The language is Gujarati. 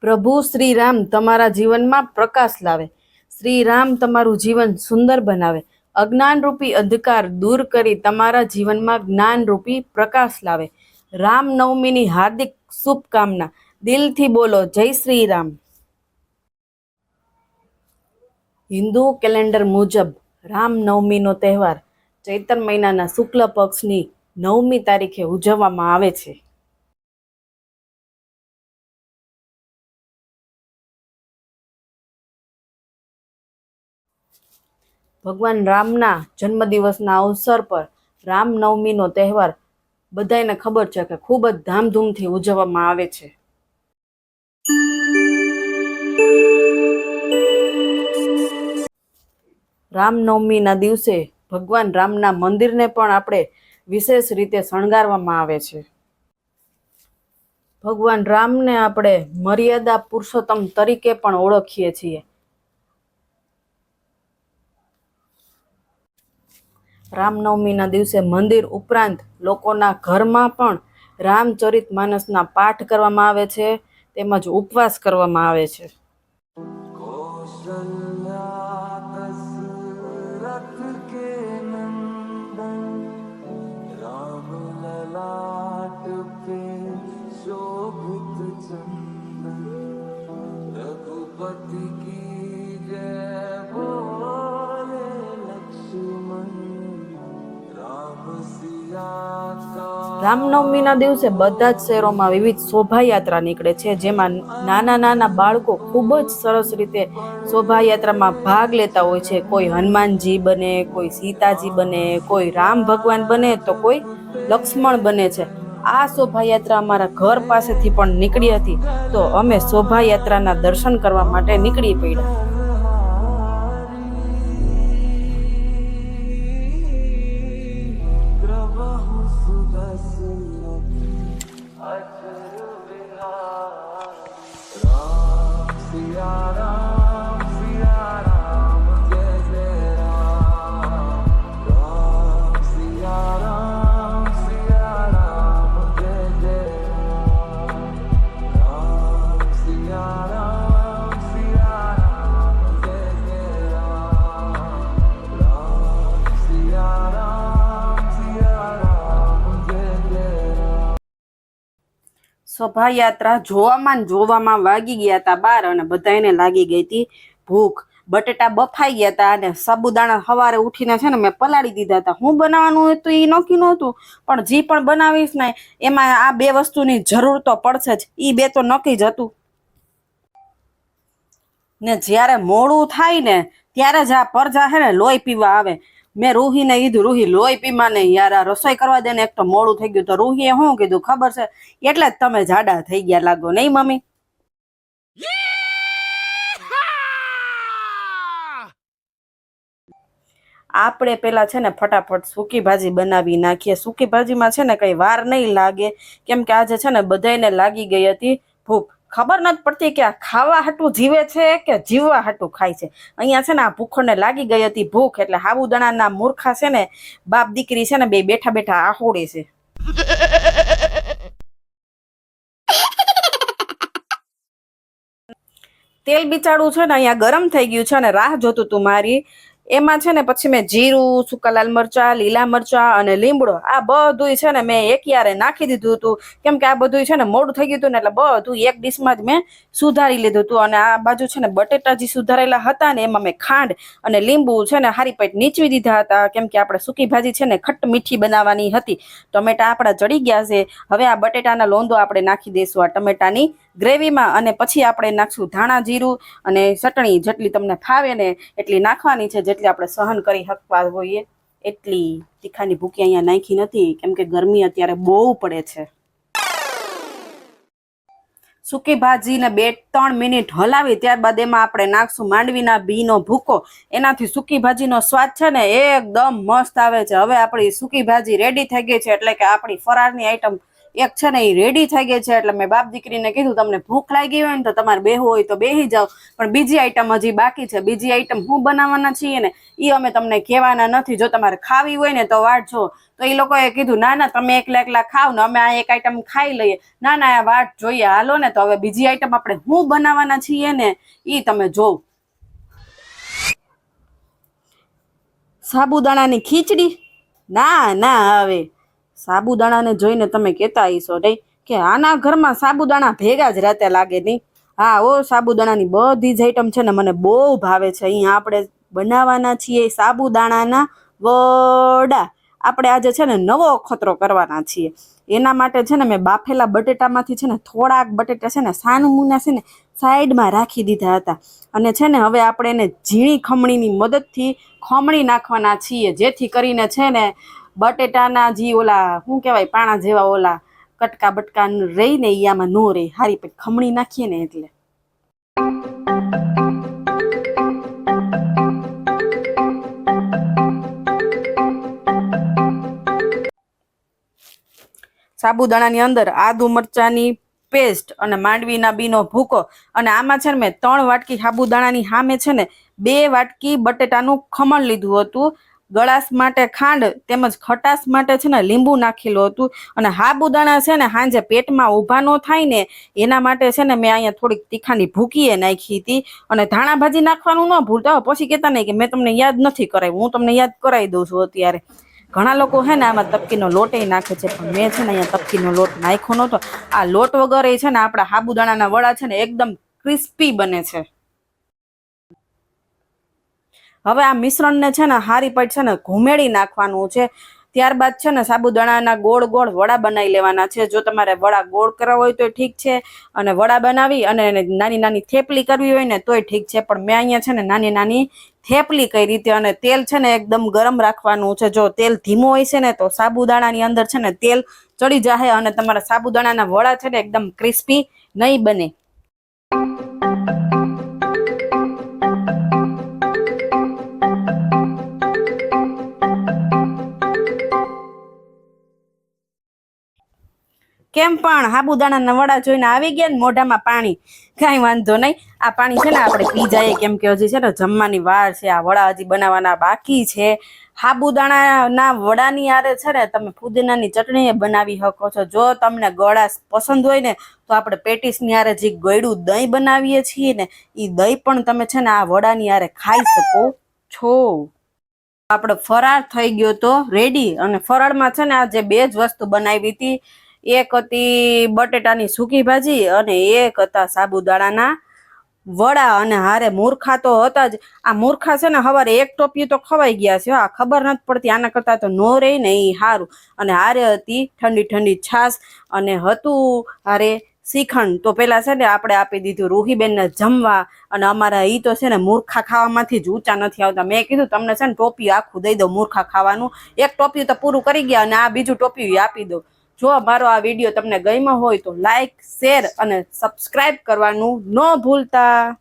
પ્રભુ શ્રી રામ તમારા જીવનમાં પ્રકાશ લાવે. શ્રી રામ તમારું જીવન સુંદર બનાવે. અજ્ઞાનરૂપી અંધકાર દૂર કરી તમારા જીવનમાં જ્ઞાનરૂપી પ્રકાશ લાવે. રામ નવમીની હાર્દિક શુભકામના. દિલથી બોલો, જય શ્રી રામ હિન્દુ કેલેન્ડર મુજબ રામ નવમીનો તહેવાર ચૈતર મહિનાના શુક્લ પક્ષની નવમી તારીખે ઉજવવામાં આવે છે. ભગવાન રામના જન્મદિવસના અવસર પર રામનવમીનો તહેવાર બધાને ખબર છે કે ખૂબ જ ધામધૂમથી ઉજવવામાં આવે છે. રામનવમીના દિવસે ભગવાન રામના મંદિરને પણ આપણે વિશેષ રીતે શણગારવામાં આવે છે. ભગવાન રામને આપણે મર્યાદા પુરુષોત્તમ તરીકે પણ ઓળખીએ છીએ. રામનવમીના દિવસે મંદિર ઉપરાંત લોકોના ઘરમાં પણ રામચરિત માનસના પાઠ કરવામાં આવે છે તેમજ ઉપવાસ કરવામાં આવે છે कौशल्या રામનવમીના દિવસે બધા જ શહેરોમાં વિવિધ શોભાયાત્રા નીકળે છે, જેમાં નાના નાના બાળકો ખૂબ જ સરસ રીતે શોભાયાત્રામાં ભાગ લેતા હોય છે. કોઈ હનુમાનજી બને, કોઈ સીતાજી બને, કોઈ રામ ભગવાન બને તો કોઈ લક્ષ્મણ બને છે. આ શોભાયાત્રા અમારા ઘર પાસેથી પણ નીકળી હતી. તો અમે શોભાયાત્રાના દર્શન કરવા માટે નીકળી પડ્યા. શોભાયાત્રા જોવામાં જોવામાં વાગી ગયા હતા બાર અને બધાને લાગી ગઈ હતી ભૂખ. બટેટા બફાઈ ગયા હતા અને સાબુદાણા સવારે ઉઠીને છે ને મેં પલાળી દીધા હતા હું બનાવવાનું હતું એ નક્કી નહોતું, પણ જે પણ બનાવીશ ને, એમાં આ બે વસ્તુની જરૂર તો પડશે જ. એ બે તો નક્કી જ હતું. ને જ્યારે મોડું થાય ને, ત્યારે જ આ પરજા છે ને લોહી પીવા આવે. મેં રૂહીને કીધું, રૂહી, લોહી પીમા ને યાર, આ રસોઈ કરવા દે ને એક તો મોડું થઈ ગયું. તો રૂહીએ શું કીધું? ખબર છે? એટલે જ તમે જાડા થઈ ગયા લાગો, નહીં મમ્મી? આપણે પેલા છે ને ફટાફટ સૂકી ભાજી બનાવી નાખીએ. સૂકી ભાજીમાં છે ને કઈ વાર નહીં લાગે. કેમ કે આજે છે ને બધાને લાગી ગઈ હતી ભૂખ. ખબર નથી પડતી કે આ ખાવા હાટું જીવે છે કે જીવવા હાટું ખાય છે. અહીંયા છે ને આ ભૂખોને લાગી ગઈ હતી ભૂખ, એટલે સાબુદાણાના મૂર્ખા છે ને બાપ દીકરી છે ને બે બેઠા બેઠા આહોડે છે. તેલ બિચાડું છે ને અહીંયા ગરમ થઈ ગયું છે અને રાહ જોતું તું મારી. એમાં છે ને પછી મેં જીરું, સૂકા લાલ મરચા, લીલા મરચા અને લીમડો આ બધું છે ને મેં એક યારે નાખી દીધું હતું. કેમ કે આ બધું છે ને મોડું થઈ ગયું હતું ને એટલે બધું એક ડીશમાં જ મેં સુધારી લીધું હતું. અને આ બાજુ છે ને બટેટા જે સુધારેલા હતા ને એમાં મેં ખાંડ અને લીંબુ છે ને હારી પેટ નીચવી દીધા હતા. કેમ કે આપણે સૂકી ભાજી છે ને ખટ્ટ મીઠી બનાવવાની હતી. ટમેટા આપણા ચડી ગયા છે. હવે આ બટેટાના લોંદો આપણે નાખી દઈશું. આ ટમેટાની ગ્રેવીમાં અને પછી આપણે નાખશું ધાણા જીરું અને ચટણી જેટલી તમને ફાવે ને એટલી નાખવાની છે, જેટલી આપણે સહન કરી શકવા હોઈએ એટલી તીખાની ભૂકી અહીંયા નાખી નથી, કેમ કે ગરમી અત્યારે બહુ પડે છે. સૂકી ભાજીને બે ત્રણ મિનિટ હલાવી, ત્યારબાદ એમાં આપણે નાખશું માંડવીના બીનો ભૂકો. એનાથી સૂકી ભાજીનો સ્વાદ છે ને એકદમ મસ્ત આવે છે. હવે આપણી સૂકી ભાજી રેડી થઈ ગઈ છે, એટલે કે આપણી ફરાળની આઈટમ એક છે ને એ રેડી થઈ ગઈ છે, એટલે મેં બાપ દીકરીને કીધું, તમને ભૂખ લાગી હોય ને તો તમારે બેહવું હોય તો બેહી જાઓ. પણ બીજી આઈટમ હજી બાકી છે. બીજી આઈટમ હું બનાવવાના છીએ ને એ અમે તમને કહેવાના નથી. જો તમારે ખાવી હોય ને તો વાટ જો તો એ લોકોએ કીધું, ના ના, તમે એકલા એકલા ખાવ ને, અમે આ એક આઈટમ ખાઈ લઈએ. ના ના, આ વાટ જોઈએ. હાલો ને, તો હવે બીજી આઈટમ આપણે હું બનાવવાના છીએ ને એ તમે જોવ. સાબુદાણાની ખીચડી? ના ના હવે સાબુદાણાને જોઈને તમે કહેતા આવીશો નહીં કે આના ઘરમાં સાબુદાણા ભેગા જ રાતે લાગે નહીં. હા, ઓ સાબુદાણાની બધી જ આઈટમ છે ને મને બહુ ભાવે છે. અહીંયા આપણે બનાવવાના છીએ સાબુદાણાના વડા. આપણે આજે છે ને નવો અખતરો કરવાના છીએ. એના માટે છે ને મેં બાફેલા બટેટામાંથી છે ને થોડાક બટેટા છે ને સાનમુના છે ને સાઈડમાં રાખી દીધા હતા. અને છે ને હવે આપણે એને ઝીણી ખમણીની મદદથી ખમણી નાખવાના છીએ. જેથી કરીને છે ને બટેટાના જે ઓલા, શું કહેવાય, પાણા જેવા ઓલા કટકા બટકા રહી ને આમાં નો રહે હારી પછી ખમણી નાખીએ ને એટલે. સાબુદાણાની અંદર આદુ મરચાની પેસ્ટ અને માંડવીના બીનો ભૂકો અને આમાં છે ને મેં ત્રણ વાટકી સાબુદાણાની સામે છે ને બે વાટકી બટેટાનું ખમણ લીધું હતું. ગળાશ માટે ખાંડ તેમજ ખટાશ માટે છે ને લીંબુ નાખેલું હતું. અને હાબુદાણા છે ને સાંજે પેટમાં ઊભા ન થાય ને એના માટે છે ને મેં અહીંયા થોડીક તીખાની ભૂકીએ નાખી હતી. અને ધાણા ભાજી નાખવાનું ન ભૂલતા. પછી કહેતા નહીં કે મેં તમને યાદ નથી કરાવ્યું, હું તમને યાદ કરાવી દઉં છું અત્યારે. ઘણા લોકો છે ને આમાં તપકીનો લોટ નાખે છે, પણ મેં છે ને અહીંયા તપકીનો લોટ નાખ્યો નહોતો. આ લોટ વગર એ છે ને આપણા સાબુદાણાના વડા છે ને એકદમ ક્રિસ્પી બને છે. હવે આ મિશ્રણને છે ને હારી પટ છે ને ઘુમેડી નાખવાનું છે. ત્યારબાદ છે ને સાબુદાણાના ગોળ ગોળ વડા બનાવી લેવાના છે. જો તમારે વડા ગોળ કરવા હોય તો ઠીક છે અને વડા બનાવી અને નાની નાની થેપલી કરવી હોય ને તોય ઠીક છે. પણ મેં અહીંયા છે ને નાની નાની થેપલી કઈ રીતે અને તેલ છે ને એકદમ ગરમ રાખવાનું છે. જો તેલ ધીમો હોય છે ને તો સાબુદાણાની અંદર છે ને તેલ ચડી જાય અને તમારા સાબુદાણાના વડા છે ને એકદમ ક્રિસ્પી નહીં બને. કેમ પણ સાબુદાણાના વડા જોઈને આવી ગયા ને મોઢામાં પાણી? કાંઈ વાંધો નહીં. આ પાણી છે ને આપણે પી જઈએ કેમ કે હજી છે ને જમવાની વાર છે. આ વડા હજી બનાવવાના બાકી છે. સાબુદાણાના વડાની આરે છે ને તમે ફુદીનાની ચટણી બનાવી શકો છો. જો તમને ગળા પસંદ હોય ને તો આપણે પેટીસની આરે જે ગળ્યું દહીં બનાવીએ છીએ ને એ દહીં પણ તમે છે ને આ વડાની આરે ખાઈ શકો છો. આપણો ફરાળ થઈ ગયો તો રેડી અને ફરાળમાં છે ને આ જે બે જ વસ્તુ બનાવી હતી એક હતી બટેટાની સૂકી ભાજી અને એક હતા સાબુદાણાના વડા. અને હારે મૂર્ખા તો હતા જ. આ મૂર્ખા છે ને સવારે એક ટોપિયું તો ખવાઈ ગયા છે. આ ખબર નથી પડતી આના કરતાં તો નો રહે ને એ સારું અને હારે હતી ઠંડી ઠંડી છાશ અને હતું હારે શ્રીખંડ તો પેલા છે ને, આપણે આપી દીધું રૂહીબેનને જમવા. અને અમારા એ તો છે ને, મૂર્ખા ખાવામાંથી જ ઊંચા નથી આવતા. મેં કીધું તમને છે ને, ટોપી આખું દઈ દઉં મૂર્ખા ખાવાનું. એક ટોપી તો પૂરું કરી ગયા અને આ બીજું ટોપી આપી દઉં. જો મારો આ વીડિયો તમને ગમ્યો હોય તો લાઈક શેર અને સબસ્ક્રાઈબ કરવાનું ન ભૂલતા.